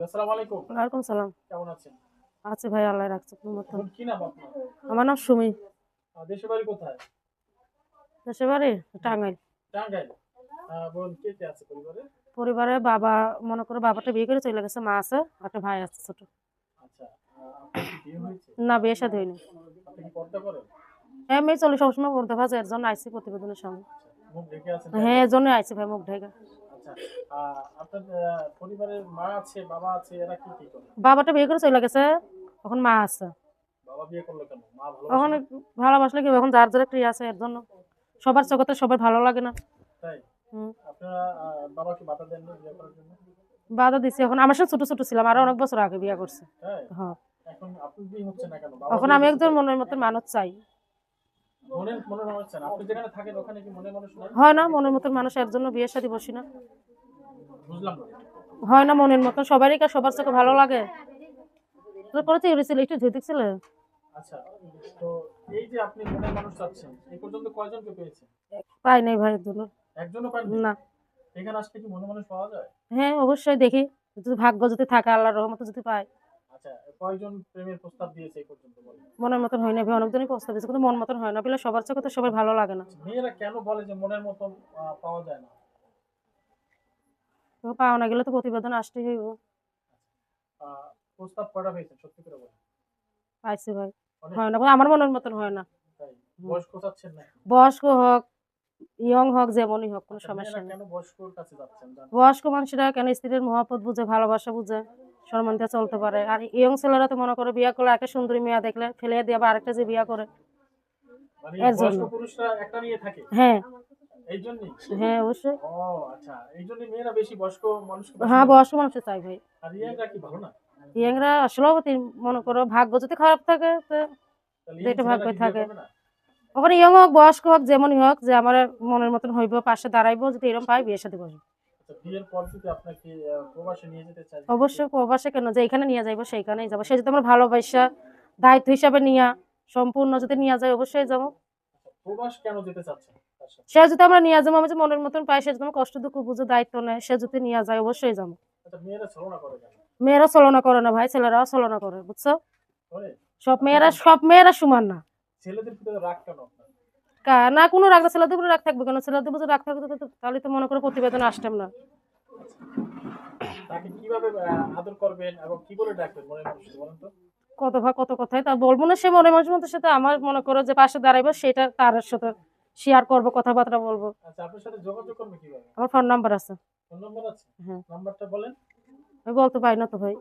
আসসালামু আলাইকুম। ওয়ালাইকুম সালাম। কেমন আছেন? আছে ভাই আল্লাহ রাখছে আপনার মতন। কি নাম আপনার? আমার নাম সুমি। আহ, দেশের বাড়ি কোথায়? দেশের বাড়ি টাঙ্গাইল। টাঙ্গাইল। বোন কে কে আছে পরিবারে? পরিবারে বাবা মনে করো বাবাটা বিয়ে করে চলে গেছে মা আছে একটা ভাই আছে ছোট। আচ্ছা না বিয়ে সাথে হয়নি। হ্যাঁ মেয়ে চলে সবসময় ভাজে এর জন্য আইসি প্রতিবেদনের সঙ্গে। আচ্ছা, হ্যাঁ এর জন্য আইসি ভাই মুখ ঢেকে। আচ্ছা আপনার পরিবারের মা আছে বাবা আছে এরা কি কি করে? বাবাটা বিয়ে করে চলে গেছে এখন মা আছে। বাবা বিয়ে করল কেন? মা ভালো এখন ভালোবাসলে কি এখন যার যার ক্রিয়া আছে এর জন্য। সবার চোখতে সবার ভালো লাগে না। তাই? হুম। আপনারা বাবাকে বাধা দেননি বিয়ে করার জন্য? বাধা দিছি। এখন আমার সাথে ছোট ছোট ছিলাম আরও অনেক বছর আগে বিয়ে করছে। হ্যাঁ এখন আমি একজন মনের মতো মানুষ চাই। হয় না মনের মতন মানুষ এর জন্য বিয়ের সাথে বসি না। হয় না মনের মতন সবারই কার সবার চোখে ভালো লাগে। তোর করেছে ইউরিছিল একটু ধুয়ে দেখছিল? আচ্ছা তো এই যে আপনি মনের মানুষ চাচ্ছেন এই পর্যন্ত কয়জনকে পেয়েছেন? পাই নাই ভাই এর একজনও পান না। এখানে আসলে কি মনের মানুষ পাওয়া যায়? হ্যাঁ অবশ্যই দেখি। যদি ভাগ্য যদি থাকে আল্লাহর রহমতে যদি পাই আচ্ছা কয়জন প্রেমের প্রস্তাব দিয়েছে এই পর্যন্ত মনের মতন হয় না ভাই অনেকজনই প্রস্তাব দিচ্ছে কিন্তু মন মতন হয় না। বলে সবার চোখে তো সবাই ভালো লাগে না। মেয়েরা কেন বলে যে মনের মতন পাওয়া যায় না? তো পাওয়া না গেলে তো প্রতিবেদন আসতেই হইব। আহ, প্রস্তাব কয়টা পেয়েছেন সত্যি করে বলেন। পাইছি ভাই। হয় না আমার মনের মতন হয় না। বয়স্ক চাচ্ছেন না বয়স্ক হোক ইয়ং হোক যেমনই হোক কোনো আচ্ছা, সমস্যা নেই? বয়স্ক মানুষরা কেন স্ত্রীর মহাপত বুঝে ভালোবাসা বুঝে সম্মান দিয়ে চলতে পারে? আর ইয়ং ছেলেরা তো মনে করে বিয়ে করলে একটা সুন্দরী মেয়ে দেখলে ফেলে দিয়ে আবার আরেকটা যে বিয়ে করে। মানে এর জন্য। হ্যাঁ। এই হ্যাঁ অবশ্যই। ও আচ্ছা। এই জন্যই মেয়েরা বেশি বয়স্ক মানুষকে হ্যাঁ বয়স্ক মানুষের চাই ভাই। আর ইয়াংরা কি ভালো না? ইয়ংরা আসলেও মনে করো ভাগ্য যদি খারাপ থাকে তো যেটা young ভাগ্যে থাকে। ওখানে ইয়ং হোক বয়স্ক হোক যেমনই হোক যে আমার মনের মতন হইব পাশে দাঁড়াইবো যদি এরকম পাই বিয়ের সাথে বসবো। আচ্ছা অবশ্যই প্রবাসে কেন? যে এখানে নিয়ে যাইবো সেইখানেই যাব। সে যদি আমার ভালোবাসা দায়িত্ব হিসাবে নিয়া সম্পূর্ণ যদি নিয়ে যায় অবশ্যই যাব। প্রবাস কেন যেতে চাচ্ছেন? সে যদি আমরা নিয়ে যাব আমি মনের মতন পাই সে যদি আমার কষ্ট দুঃখ বুঝে দায়িত্ব নেয় সে যদি নিয়ে যায় অবশ্যই যাব। আচ্ছা মেয়েরা করে চলনা করে না ভাই ছেলেরাও চলনা করে বুঝছ? সব মেয়েরা সব মেয়েরা সমান না। ছেলেদের রাগ কেন কা- না কোনো রাগ ছেলেদের উপরে রাগ থাকবে কেন? ছেলেদের উপরে রাগ থাকবে তাহলে তো মনে করো প্রতিবেদন আসতাম না। তাকে কীভাবে আদর করবেন এবং কি করে ডাকবেন মনে মানুষ বলেন তো? কত ভাগ কত কথায় তা বলব না। সে মনে মাঝে মধ্যে সাথে আমার মনে করো যে পাশে দাঁড়াইবো সেটা তার সাথে শেয়ার করব কথাবার্তা বলব। আচ্ছা আমার ফোন নাম্বার আছে। হ্যাঁ। নাম্বারটা বলেন। আমি বলতে পারি না তো ভাই।